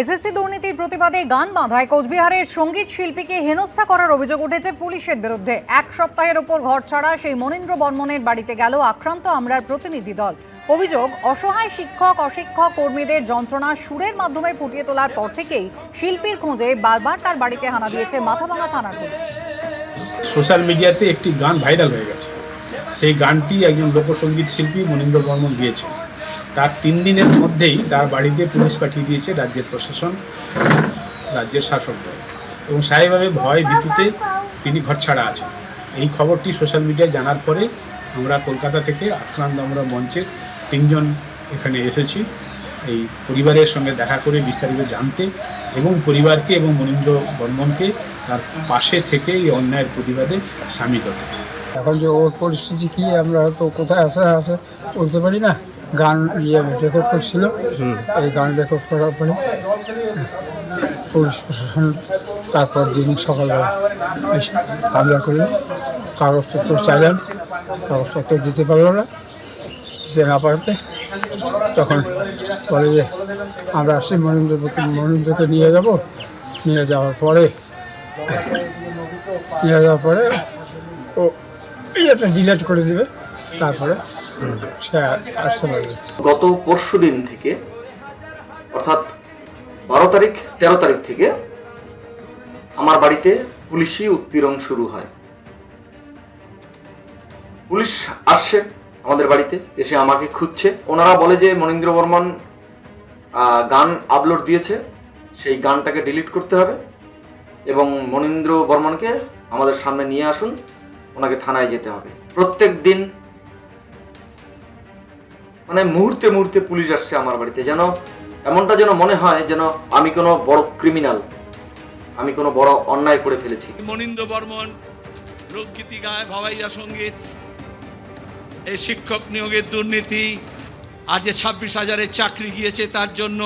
SSC দুর্নীতির প্রতিবাদে গান বাঁধায় কোচবিহারের সংগীত শিল্পীকে হেনস্থা করার অভিযোগ উঠেছে পুলিশের বিরুদ্ধে। এক সপ্তাহের ওপর ঘর ছাড়া সেই মনীন্দ্র বর্মনের বাড়িতে গেল আক্রান্ত আমরার প্রতিনিধি দল। অভিযোগ, অসহায় শিক্ষক, অশিক্ষক কর্মীদের যন্ত্রণা সুরের মাধ্যমে ফুটিয়ে তোলার পর থেকেই শিল্পীর খোঁজে বারবার তার বাড়িতে হানা দিয়েছে মাথাভাঙা থানার পুলিশ। সোশ্যাল মিডিয়াতে একটি গান ভাইরাল হয়ে গেছে। সেই গানটি একজন লোকসঙ্গীত শিল্পী মনীন্দ্র বর্মন দিয়েছে তার তিন দিনের মধ্যেই তার বাড়িতে পুলিশ পাঠিয়ে দিয়েছে রাজ্যের প্রশাসন, রাজ্যের শাসক দল। এবং স্বাভাবিকভাবে ভয় ভীতিতে তিনি ঘরছাড়া আছেন। এই খবরটি সোশ্যাল মিডিয়ায় জানার পরে আমরা কলকাতা থেকে আক্রান্ত আমরা মঞ্চের তিনজন এখানে এসেছি। এই পরিবারের সঙ্গে দেখা করে বিস্তারিত জানতে এবং পরিবারকে এবং মনীন্দ্র বর্মনকে তার পাশে থেকে এই অন্যায়ের প্রতিবাদে সামিল হতে। এখন যে ওর পরিস্থিতি কি, আমরা তো কোথায় না আছে বলতে পারি না। গান ইয়ে রেকর্ড করছিল। এই গান রেকর্ড করার পরে পুলিশ প্রশাসন তারপর দিন সকালবেলা এসে হামলা করলেন কাগজপত্র চাইলেন কাগজপত্র দিতে পারল না। দিতে না পারতে তখন বলে যে আমরা আসছি মনীন্দ্রকে মনীন্দ্রকে নিয়ে যাব। নিয়ে যাওয়ার পরে নিয়ে যাওয়ার পরে ও এটা ডিলেট করে দেবে। তারপরে গত পরশু দিন থেকে, অর্থাৎ বারো তারিখ, তেরো তারিখ থেকে আমার বাড়িতে পুলিশি উৎপীড়ন শুরু হয়। পুলিশ আসছে আমাদের বাড়িতে, এসে আমাকে খুঁজছে। ওনারা বলে যে মনীন্দ্র বর্মন গান আপলোড দিয়েছে, সেই গানটাকে ডিলিট করতে হবে এবং মনীন্দ্র বর্মনকে আমাদের সামনে নিয়ে আসুন, ওনাকে থানায় যেতে হবে। প্রত্যেক দিন মানে মুহূর্তে মুহূর্তে পুলিশ আসছে আমার বাড়িতে, যেন এমনটা যেন মনে হয় যেন আমি কোনো বড় ক্রিমিনাল আমি কোনো বড় অন্যায় করে ফেলেছি। মনিন্দ্র বর্মন লোকগীতি গায় ভাবাইয়া সংগীত, এই শিক্ষক নিয়োগের দুর্নীতি, আজ ছাব্বিশ হাজারের চাকরি গিয়েছে তার জন্য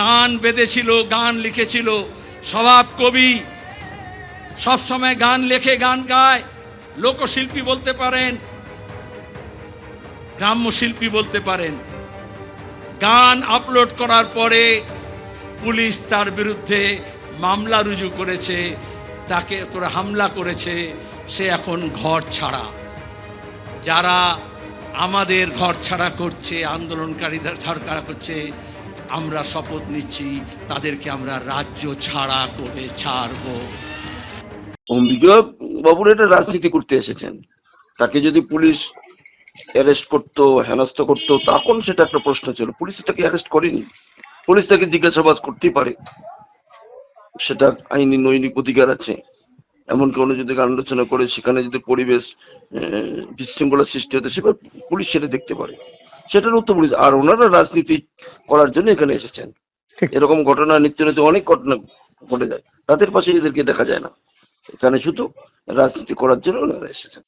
গান বেঁধেছিল, গান লিখেছিল, স্বভাব কবি, সবসময় গান লেখে, গান গায়, লোকশিল্পী বলতে পারেন গ্রাম্য শিল্পী বলতে পারেন। গান আপলোড করার পরে পুলিশ তার বিরুদ্ধে মামলা রুজু করেছে, তাকে করে হামলা করেছে, সে এখন ঘর ছাড়া। যারা আমাদের ঘর ছাড়া করছে আন্দোলনকারীদের ছাড়া করছে, আমরা শপথ নিচ্ছি, তাদেরকে আমরা রাজ্য ছাড়া করে ছাড়বো। বিজয় বাবুর এটা রাজনীতি করতে এসেছেন। তাকে যদি পুলিশ অ্যারেস্ট করতো হেনস্থ করতো তখন সেটা একটা প্রশ্ন ছিল। পুলিশ তাকে অ্যারেস্ট করেনি। পুলিশ তাকে জিজ্ঞাসাবাদ করতেই পারে। সেটা আইনি নৈনিক অধিকার আছে। এমন কোনো যদি গান রচনা করে সেখানে যদি পরিবেশ আহ, বিশৃঙ্খলার সৃষ্টি হতে সেটা পুলিশ সেটা দেখতে পারে। সেটার উত্তর পুলিশ আর ওনারা রাজনীতি করার জন্য এখানে এসেছেন। এরকম ঘটনা নিত্য নিত্য অনেক ঘটনা ঘটে যায়। তাদের পাশে এদেরকে দেখা যায় না। এখানে শুধু রাজনীতি করার জন্য ওনারা এসেছেন।